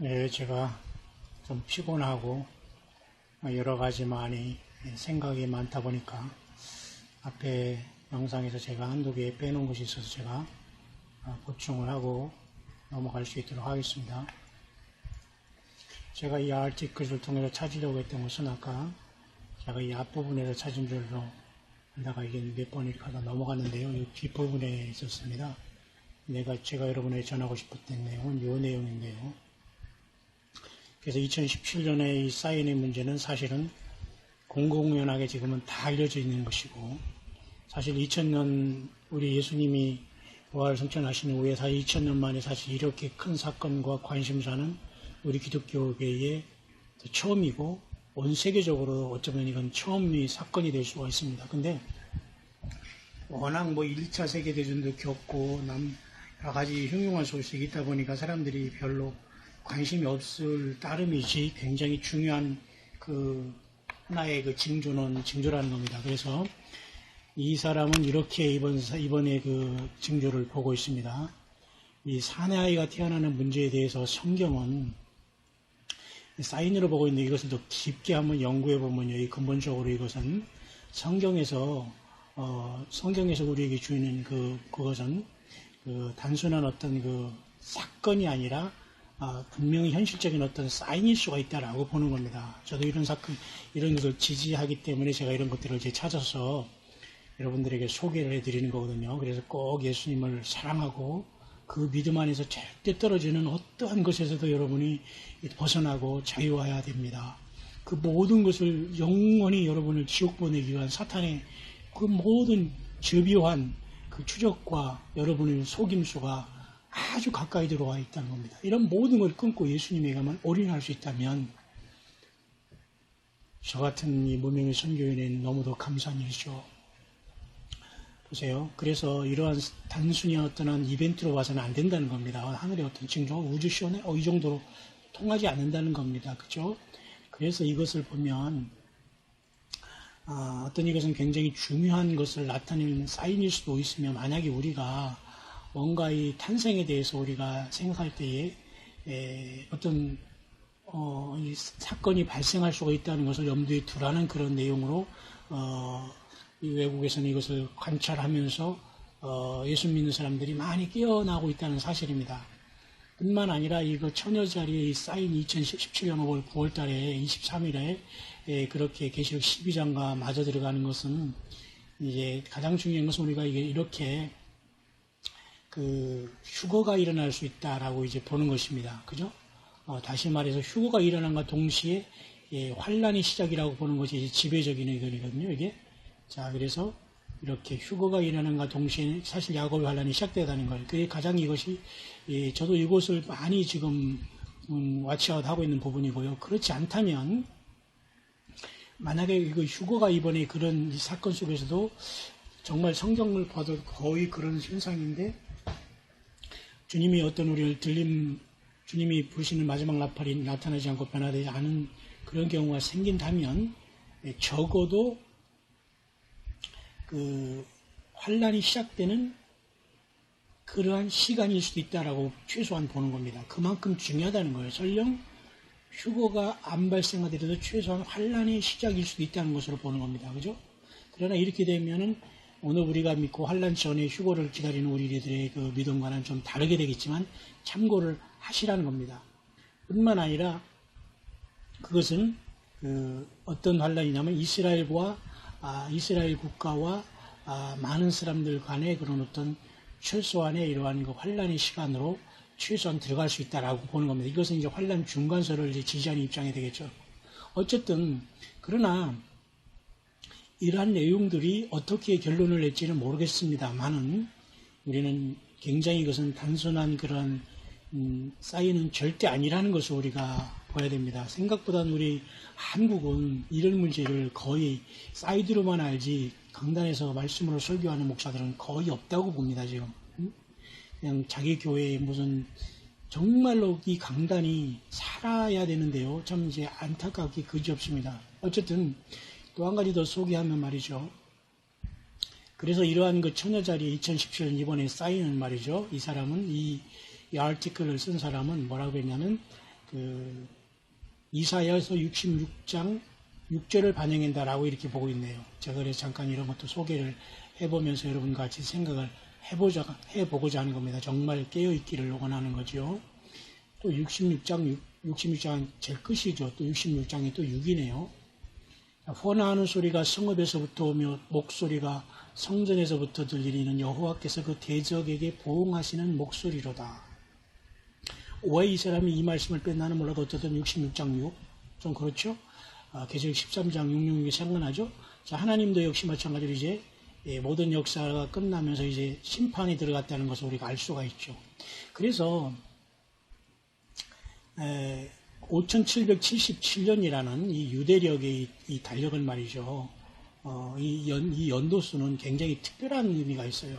네, 제가 좀 피곤하고 여러 가지 많이 생각이 많다 보니까 앞에 영상에서 제가 한두 개 빼놓은 것이 있어서 제가 보충을 하고 넘어갈 수 있도록 하겠습니다. 제가 이 아티클을 통해서 찾으려고 했던 것은 아까 제가 이 앞부분에서 찾은 줄로 하다가 이게 몇 번 이렇게 하다 넘어갔는데요. 이 뒷부분에 있었습니다. 내가 제가 여러분에게 전하고 싶었던 내용은 이 내용인데요. 그래서 2017년에 이 사인의 문제는 사실은 공공연하게 지금은 다 알려져 있는 것이고 사실 2000년 우리 예수님이 부활 성천하신 후에 사실 2000년 만에 사실 이렇게 큰 사건과 관심사는 우리 기독교계의 처음이고 온 세계적으로 어쩌면 이건 처음이 사건이 될 수가 있습니다. 근데 워낙 뭐 1차 세계대전도 겪고 남 여러 가지 흉흉한 소식이 있다 보니까 사람들이 별로 관심이 없을 따름이지 굉장히 중요한 그 하나의 그 징조는 징조라는 겁니다. 그래서 이 사람은 이렇게 이번 이번에 그 징조를 보고 있습니다. 이 사내 아이가 태어나는 문제에 대해서 성경은 사인으로 보고 있는데 이것을 더 깊게 한번 연구해 보면요, 이 근본적으로 이것은 성경에서 어, 성경에서 우리에게 주는 그 그것은 그 단순한 어떤 그 사건이 아니라 아, 분명히 현실적인 어떤 사인일 수가 있다라고 보는 겁니다. 저도 이런 사건, 이런 것을 지지하기 때문에 제가 이런 것들을 이제 찾아서 여러분들에게 소개를 해드리는 거거든요. 그래서 꼭 예수님을 사랑하고 그 믿음 안에서 절대 떨어지는 어떠한 것에서도 여러분이 벗어나고 자유해야 됩니다. 그 모든 것을 영원히 여러분을 지옥 보내기 위한 사탄의 그 모든 저비한 그 추적과 여러분의 속임수가 아주 가까이 들어와 있다는 겁니다. 이런 모든 걸 끊고 예수님에게만 올인할 수 있다면 저 같은 이 무명의 선교인은 너무도 감사한 일이죠. 보세요. 그래서 이러한 단순히 어떤 한 이벤트로 봐서는 안 된다는 겁니다. 하늘의 어떤 징조, 우주시원에 어, 이 정도로 통하지 않는다는 겁니다. 그죠? 그래서 이것을 보면 아, 어떤 이것은 굉장히 중요한 것을 나타내는 사인일 수도 있으며 만약에 우리가 뭔가 이 탄생에 대해서 우리가 생각할 때에 에, 어떤 어, 이 사건이 발생할 수가 있다는 것을 염두에 두라는 그런 내용으로 어, 외국에서는 이것을 관찰하면서 어, 예수 믿는 사람들이 많이 깨어나고 있다는 사실입니다. 뿐만 아니라 이거 처녀자리에 쌓인 2017년 5월 9월 달에 23일에 예, 그렇게 계시록 12장과 맞아 들어가는 것은 이제 가장 중요한 것은 우리가 이게 이렇게 그 휴거가 일어날 수 있다라고 이제 보는 것입니다. 그죠? 어, 다시 말해서 휴거가 일어난과 동시에 예, 환란이 시작이라고 보는 것이 지배적인 의견이거든요. 이게 자 그래서 이렇게 휴거가 일어난과 동시에 사실 야곱의 환란이 시작되다는 거예요. 그게 가장 이것이 예, 저도 이것을 많이 지금 음, 와치아웃 하고 있는 부분이고요. 그렇지 않다면 만약에 이거 휴거가 이번에 그런 사건 속에서도 정말 성경을 봐도 거의 그런 현상인데 주님이 어떤 우리를 들림, 주님이 부르시는 마지막 나팔이 나타나지 않고 변화되지 않은 그런 경우가 생긴다면 적어도 그 환란이 시작되는 그러한 시간일 수도 있다라고 최소한 보는 겁니다. 그만큼 중요하다는 거예요. 설령 휴거가 안 발생하더라도 최소한 환란의 시작일 수도 있다는 것으로 보는 겁니다. 그죠? 그러나 이렇게 되면은 오늘 우리가 믿고 환란 전에 휴거를 기다리는 우리들의 그 믿음과는 좀 다르게 되겠지만 참고를 하시라는 겁니다. 뿐만 아니라 그것은 그 어떤 환란이냐면 이스라엘과 아, 이스라엘 국가와 아, 많은 사람들 간의 그런 어떤 최소한의 이러한 그 환란의 시간으로 최소한 들어갈 수 있다라고 보는 겁니다. 이것은 이제 환란 중간설을 이제 지지하는 입장이 되겠죠. 어쨌든 그러나 이러한 내용들이 어떻게 결론을 낼지는 모르겠습니다만은 우리는 굉장히 이것은 단순한 그런 음, 사인은 절대 아니라는 것을 우리가 봐야 됩니다. 생각보다는 우리 한국은 이런 문제를 거의 사이드로만 알지 강단에서 말씀으로 설교하는 목사들은 거의 없다고 봅니다, 지금. 그냥 자기 교회에 무슨 정말로 이 강단이 살아야 되는데요. 참 이제 안타깝게 그지없습니다. 어쨌든 또 한 가지 더 소개하면 말이죠. 그래서 이러한 그 처녀자리 2017년 이번에 쌓이는 말이죠. 이 사람은 이, 이 아티클을 쓴 사람은 뭐라고 했냐면 그 이사야서 66장 6절을 반영한다라고 이렇게 보고 있네요. 제가 그래서 잠깐 이런 것도 소개를 해보면서 여러분과 같이 생각을 해보자, 해보고자 하는 겁니다. 정말 깨어있기를 원하는 거죠. 또 66장, 66장 제일 끝이죠. 또 66장이 또 6이네요. 호나하는 소리가 성읍에서부터 오며 목소리가 성전에서부터 들리는 여호와께서 그 대적에게 보응하시는 목소리로다. 왜 이 사람이 이 말씀을 뺐나는 몰라도 어쨌든 66장 6. 좀 그렇죠? 아, 계시록 13장 66이 생각나죠? 자, 하나님도 역시 마찬가지로 이제 예, 모든 역사가 끝나면서 이제 심판이 들어갔다는 것을 우리가 알 수가 있죠. 그래서 5777년이라는 이 유대력의 이, 달력은 말이죠. 어, 이, 연, 이 연도수는 굉장히 특별한 의미가 있어요.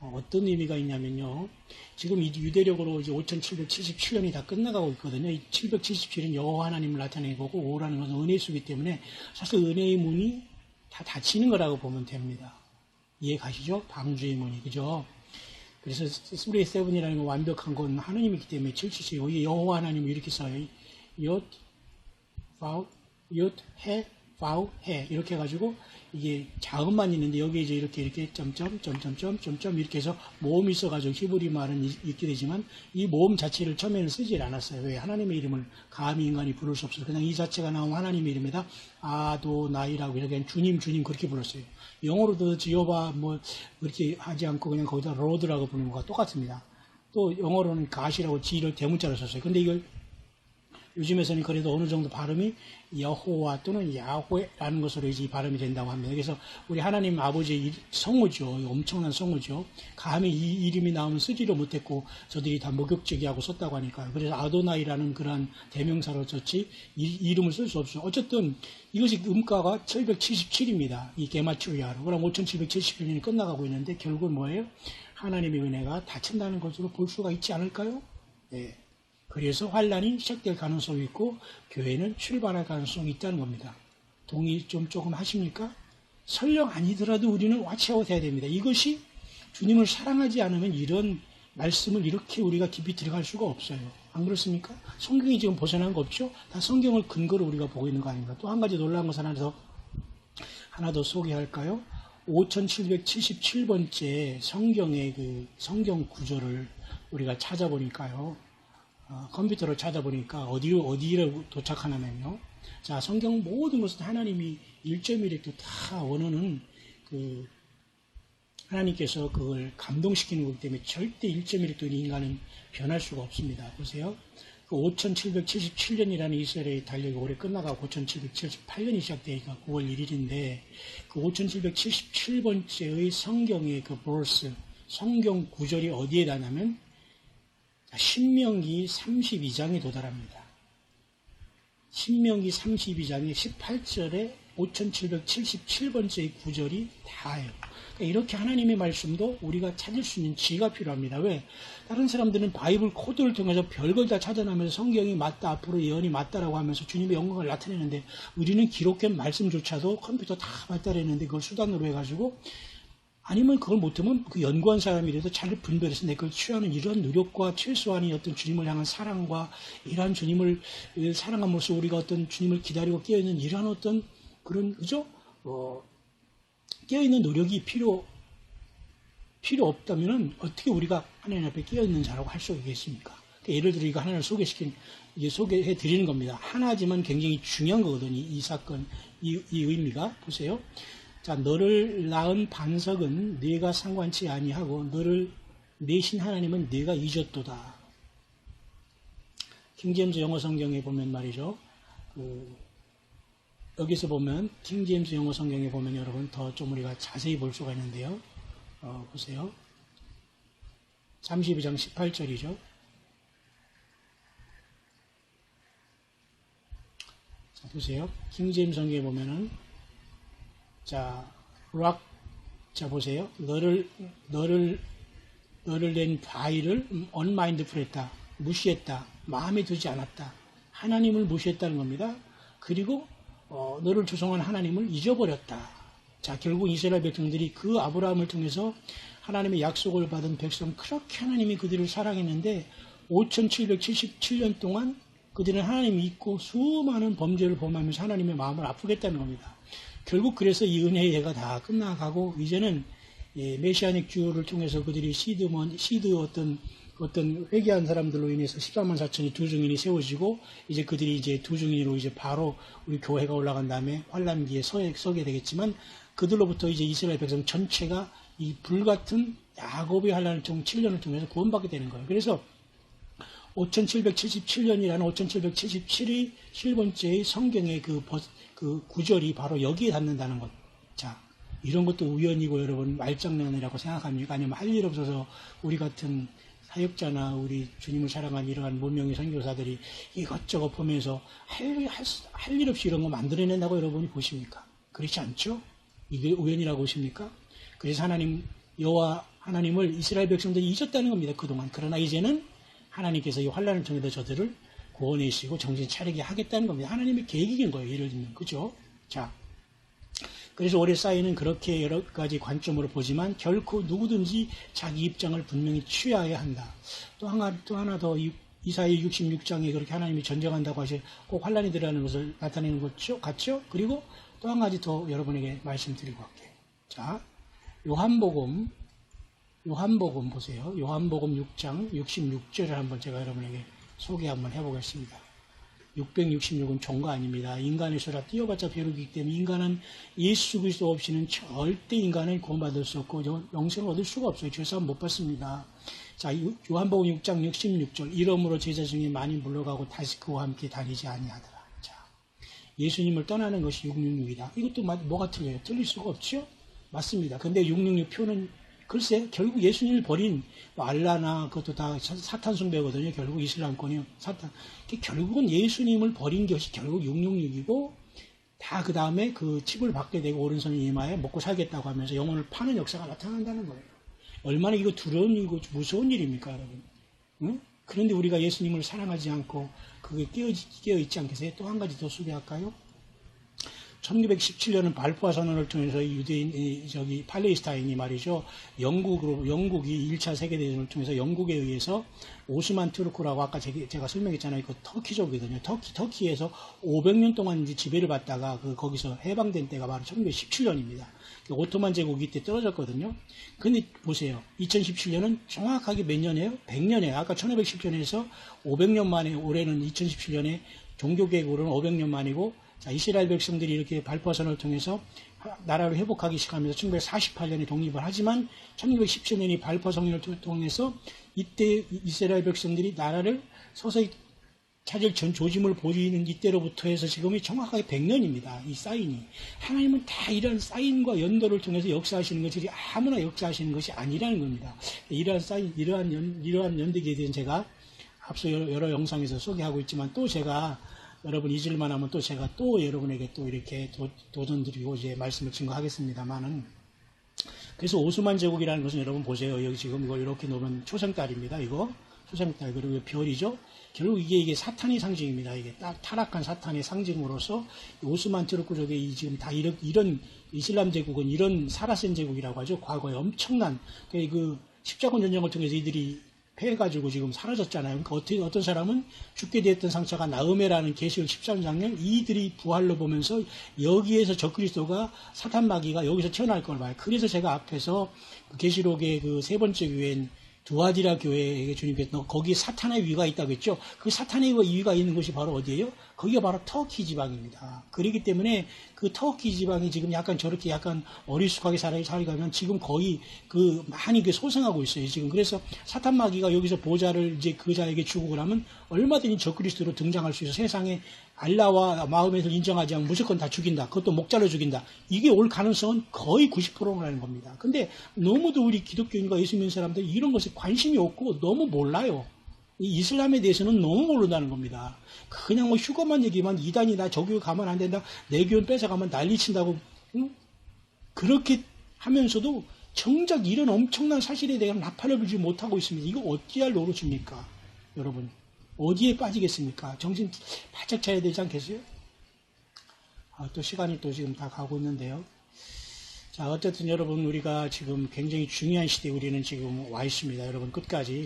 어, 떤 의미가 있냐면요. 지금 이 유대력으로 이제 5777년이 다 끝나가고 있거든요. 이 777은 여호와 하나님을 나타내는 거고 5라는 것은 은혜 수기 때문에 사실 은혜의 문이 다 닫히는 거라고 보면 됩니다. 이해 가시죠? 방주의 문이 그죠? 그래서 스브레이 세븐이라는 건 완벽한 건 하나님이기 때문에 777 여호와 하나님을 이렇게 써요. 옅, 파우, 옅, 해, 파우, 해 이렇게 해가지고 이게 자음만 있는데 여기 이제 이렇게 이렇게 점점 점점점 점점 이렇게 해서 모음이 있어가지고 히브리 말은 있게 되지만 이 모음 자체를 처음에는 쓰질 않았어요. 왜 하나님의 이름을 감히 인간이 부를 수 없어요. 그냥 이 자체가 나오면 하나님의 이름에다 아도나이라고 이렇게 주님 주님 그렇게 불렀어요. 영어로도 지오바 뭐 그렇게 하지 않고 그냥 거기다 로드라고 부르는 것과 똑같습니다. 또 영어로는 가시라고 지를 대문자로 썼어요. 근데 이걸 요즘에서는 그래도 어느 정도 발음이 여호와 또는 야훼라는 것으로 이제 발음이 된다고 합니다. 그래서 우리 하나님 아버지의 성우죠. 엄청난 성우죠. 감히 이 이름이 나오면 쓰지도 못했고 저들이 다 목욕제기하고 썼다고 하니까요. 그래서 아도나이라는 그러한 대명사로 썼지 이, 름을 쓸 수 없어요. 어쨌든 이것이 음가가 777입니다. 이 게마추리아로. 그럼 5777년이 끝나가고 있는데 결국 뭐예요? 하나님의 은혜가 닫힌다는 것으로 볼 수가 있지 않을까요? 네. 그래서 환란이 시작될 가능성이 있고 교회는 출발할 가능성이 있다는 겁니다. 동의 좀 조금 하십니까? 설령 아니더라도 우리는 와치아웃 해야 됩니다. 이것이 주님을 사랑하지 않으면 이런 말씀을 이렇게 우리가 깊이 들어갈 수가 없어요. 안 그렇습니까? 성경이 지금 벗어난 거 없죠? 다 성경을 근거로 우리가 보고 있는 거 아닙니까? 또 한 가지 놀라운 것 하나 더, 하나 더 소개할까요? 5777번째 성경의 그 성경 구절을 우리가 찾아보니까요. 어, 컴퓨터로 찾아보니까 어디로, 어디로 도착하냐면요. 자, 성경 모든 것은 하나님이 1.1획도 다 원하는 그, 하나님께서 그걸 감동시키는 거기 때문에 절대 1.1획도 인간은 변할 수가 없습니다. 보세요. 그 5777년이라는 이스라엘의 달력이 올해 끝나가고 5778년이 시작되니까 9월 1일인데 그 5777번째의 성경의 그 버스, 성경 구절이 어디에 다냐면 신명기 32장에 도달합니다. 신명기 32장의 18절에 5777번째의 구절이 다예요. 그러니까 이렇게 하나님의 말씀도 우리가 찾을 수 있는 지가 필요합니다. 왜? 다른 사람들은 바이블 코드를 통해서 별걸 다 찾아내면서 성경이 맞다, 앞으로 예언이 맞다라고 하면서 주님의 영광을 나타내는데 우리는 기록된 말씀조차도 컴퓨터 다 맞다랬는데 그걸 수단으로 해가지고 아니면 그걸 못하면 그 연구한 사람이라도 잘 분별해서 내 걸 취하는 이런 노력과 최소한의 어떤 주님을 향한 사랑과 이러한 주님을 사랑함으로써 우리가 어떤 주님을 기다리고 깨어있는 이러한 어떤 그런 그죠? 어, 깨어있는 노력이 필요 필요 없다면은 어떻게 우리가 하나님 앞에 깨어있는 자라고 할 수 있겠습니까? 그러니까 예를 들어 이거 하나를 소개시킨 이게 소개해 드리는 겁니다. 하나지만 굉장히 중요한 거거든요. 이, 이 사건 이, 이 의미가 보세요. 자, 너를 낳은 반석은 네가 상관치 아니하고 너를 내신 하나님은 네가 잊었도다. 킹제임스 영어 성경에 보면 말이죠. 그 여기서 보면 킹제임스 영어 성경에 보면 여러분 더 좀 우리가 자세히 볼 수가 있는데요. 어, 보세요. 32장 18절이죠. 자, 보세요. 킹제임스 성경에 보면은 자, 락, 자, 보세요. 너를, 너를, 너를 낸 바위를 언마인드풀 했다. 무시했다. 마음에 들지 않았다. 하나님을 무시했다는 겁니다. 그리고, 어, 너를 조성한 하나님을 잊어버렸다. 자, 결국 이스라엘 백성들이 그 아브라함을 통해서 하나님의 약속을 받은 백성, 그렇게 하나님이 그들을 사랑했는데, 5777년 동안 그들은 하나님 믿고 수많은 범죄를 범하면서 하나님의 마음을 아프겠다는 겁니다. 결국 그래서 이 은혜의 해가 다 끝나가고 이제는 예, 메시아닉 주를 통해서 그들이 시드먼 시드 어떤 어떤 회개한 사람들로 인해서 14만 4천이 두 증인이 세워지고 이제 그들이 이제 두 증인으로 이제 바로 우리 교회가 올라간 다음에 환란기에 서, 서게 되겠지만 그들로부터 이제 이스라엘 백성 전체가 이 불같은 야곱의 환란을 통 7년을 통해서 구원받게 되는 거예요. 그래서 5777년이라는 5777이 7번째의 성경의 그, 버- 그 구절이 바로 여기에 닿는다는 것. 자, 이런 것도 우연이고 여러분 말장난이라고 생각합니까? 아니면 할 일 없어서 우리 같은 사역자나 우리 주님을 사랑한 이러한 무명의 선교사들이 이것저것 보면서 할일 없이 이런 거 만들어낸다고 여러분이 보십니까? 그렇지 않죠? 이게 우연이라고 보십니까? 그래서 하나님 여호와 하나님을 이스라엘 백성들이 잊었다는 겁니다. 그동안. 그러나 이제는 하나님께서 이 환란을 통해서 저들을 구원해주시고 정신 차리게 하겠다는 겁니다. 하나님의 계획인 거예요. 예를 들면. 그죠? 자. 그래서 올해 사인은 그렇게 여러 가지 관점으로 보지만 결코 누구든지 자기 입장을 분명히 취해야 한다. 또 하나, 또 하나 더 이- 이사야 66장에 그렇게 하나님이 전쟁한다고 하시 꼭 환란이 들어가는 것을 나타내는 것죠. 같죠? 그리고 또 한 가지 더 여러분에게 말씀드리고 갈게요. 자, 요한복음 요한복음 보세요. 요한복음 6장 66절을 한번 제가 여러분에게 소개 한번 해보겠습니다. 666은 종가 아닙니다. 인간의 수라 뛰어봤자 벼룩이기 때문에 인간은 예수 그리스도 없이는 절대 인간은 구원받을 수 없고 영생을 얻을 수가 없어요. 죄사함 못 받습니다. 자, 요한복음 6장 66절 이러므로 제자 중에 많이 물러가고 다시 그와 함께 다니지 아니하더라. 자, 예수님을 떠나는 것이 666이다. 이것도 뭐가 틀려요? 틀릴 수가 없죠? 맞습니다. 근데 666 표는 글쎄 결국 예수님을 버린 뭐 알라나 그것도 다 사탄 숭배거든요. 결국 이슬람권이 사탄. 결국은 예수님을 버린 것이 결국 666이고 다 그 다음에 그 칩을 받게 되고 오른손이 이마에 먹고 살겠다고 하면서 영혼을 파는 역사가 나타난다는 거예요. 얼마나 이거 두려운 일이고 무서운 일입니까, 여러분? 응? 그런데 우리가 예수님을 사랑하지 않고 그게 깨어, 깨어 있지 않겠어요? 또 한 가지 더 소개할까요? 1917년은 발포화 선언을 통해서 유대인, 이, 저기, 팔레스타인이 말이죠. 영국으로, 영국이 1차 세계대전을 통해서 영국에 의해서 오스만 투르크라고 아까 제가 설명했잖아요. 그 터키족이거든요. 터키, 터키에서 500년 동안 지배를 받다가 그 거기서 해방된 때가 바로 1917년입니다. 오토만 제국이 때 떨어졌거든요. 근데 보세요. 2017년은 정확하게 몇 년이에요? 100년이에요. 아까 1517년에서 500년 만에 올해는 2017년에 종교개국으로는 500년 만이고 자, 이스라엘 백성들이 이렇게 발포선을 통해서 나라를 회복하기 시작하면서 1948년에 독립을 하지만 1917년이 발포성인을 통해서 이때 이스라엘 백성들이 나라를 서서히 찾을 전 조짐을 보이는 이때로부터 해서 지금이 정확하게 100년입니다. 이 사인이. 하나님은 다 이런 사인과 연도를 통해서 역사하시는 것이 아무나 역사하시는 것이 아니라는 겁니다. 이러한 사인, 이러한 연, 이러한 연대기에 대해서 제가 앞서 여러 영상에서 소개하고 있지만 또 제가 여러분 잊을만 하면 또 제가 또 여러분에게 또 이렇게 도, 도전드리고 이제 말씀을 증거하겠습니다만은 그래서 오스만 제국이라는 것은 여러분 보세요. 여기 지금 이거 이렇게 놓으면 초생달입니다. 이거 초생달 그리고 별이죠. 결국 이게 이게 사탄의 상징입니다. 이게 딱 타락한 사탄의 상징으로서 오스만 트루크족의 지금 다 이런, 이런 이슬람 제국은 이런 사라센 제국이라고 하죠. 과거에 엄청난 그 십자군 전쟁을 통해서 이들이 패해가지고 지금 사라졌잖아요. 그러니까 어떤, 어떤 사람은 죽게 되었던 상처가 나음에라는 계시록 13장면 이들이 부활로 보면서 여기에서 적그리스도가 사탄 마귀가 여기서 태어날 걸 봐요. 그래서 제가 앞에서 계시록의 그 세 번째 교회인 두아디라 교회에게 주님께서 거기에 사탄의 위가 있다고 했죠. 그 사탄의 위가 있는 곳이 바로 어디예요? 거기가 바로 터키 지방입니다. 그렇기 때문에 그 터키 지방이 지금 약간 저렇게 약간 어리숙하게 살아가면 지금 거의 그 많이 그 소생하고 있어요. 지금 그래서 사탄 마귀가 여기서 보좌를 이제 그 자에게 주고 그러면 얼마든지 적그리스도로 등장할 수 있어 세상에 알라와 마음에서 인정하지 않으면 무조건 다 죽인다. 그것도 목자로 죽인다. 이게 올 가능성은 거의 90%라는 겁니다. 근데 너무도 우리 기독교인과 예수 믿는 사람들이 이런 것에 관심이 없고 너무 몰라요. 이 이슬람에 대해서는 너무 모른다는 겁니다. 그냥 뭐 휴거만 얘기만 이단이 나 저교 가면 안 된다. 내 교원 뺏어가면 난리친다고 응? 그렇게 하면서도 정작 이런 엄청난 사실에 대한 나팔을 불지 못하고 있습니다. 이거 어찌할 노릇입니까? 여러분. 어디에 빠지겠습니까? 정신 바짝 차야 되지 않겠어요? 아, 또 시간이 또 지금 다 가고 있는데요. 자, 어쨌든 여러분, 우리가 지금 굉장히 중요한 시대에 우리는 지금 와 있습니다. 여러분, 끝까지.